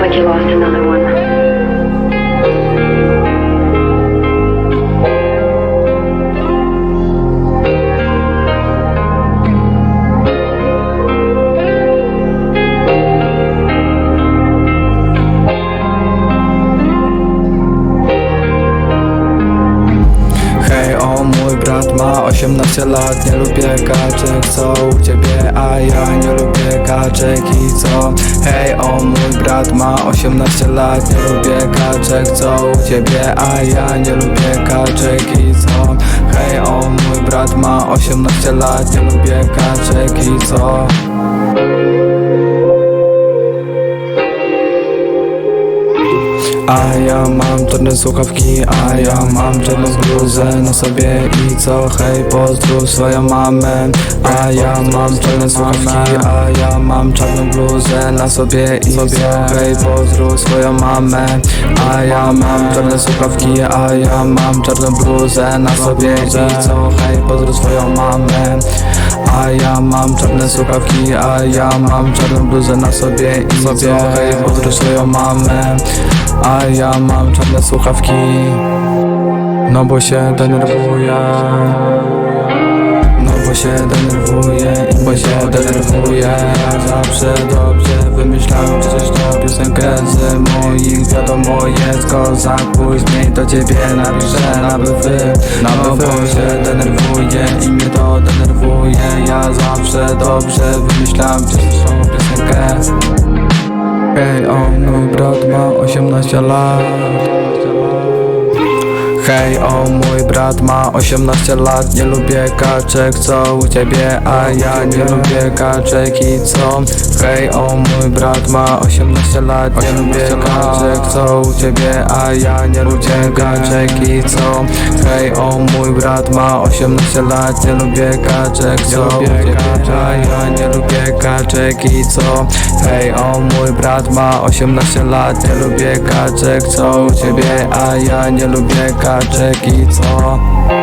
Like you lost another one. Brat ma 18 lat. Nie lubię kaczek, co u ciebie A ja nie lubię kaczek. I co? Hej, o mój brat ma 18 lat. Nie lubię kaczek, co u ciebie A ja nie lubię kaczek. I co? Hej, o mój brat ma 18 lat. Nie lubię kaczek. I co A ja mam czarne słuchawki, a ja mam czarną bluzę na sobie i co? Hej, pozdrów swoją mamę A ja mam czarne słuchawki, a ja mam czarną bluzę na sobie i co? Hej, pozdrów swoją mamę A ja mam czarne słuchawki, a ja mam czarną bluzę na sobie i co? Hej, pozdrów swoją mamę a ja mam czarne słuchawki, a ja mam czarną bluzę na sobie i sobie Hej, pozdrów swoją mamę. A ja mam czarne słuchawki No bo się denerwuję bo się denerwuję i bo się denerwuję. Ja zawsze dobrze wymyślałem coś do piosenkę z moich Wiadomo jest go za później do ciebie napiszę na bywy. No bo się denerwuję i mnie to denerwuje. Ja zawsze dobrze wymyślam tą piosenkę. Hej, on brat ma 18 lat Hej, o mój brat ma 18 lat Nie lubię kaczek, co u ciebie A ja nie lubię kaczek i co? Hej, o mój brat ma 18 lat Nie lubię kaczek, co u ciebie A ja nie lubię kaczek i co? Hej, o mój brat ma 18 lat Nie lubię kaczek, co u ciebie A ja nie lubię kaczek i co? Hej, o mój brat ma 18 lat Nie lubię kaczek, co u ciebie A ja nie lubię kaczek i co?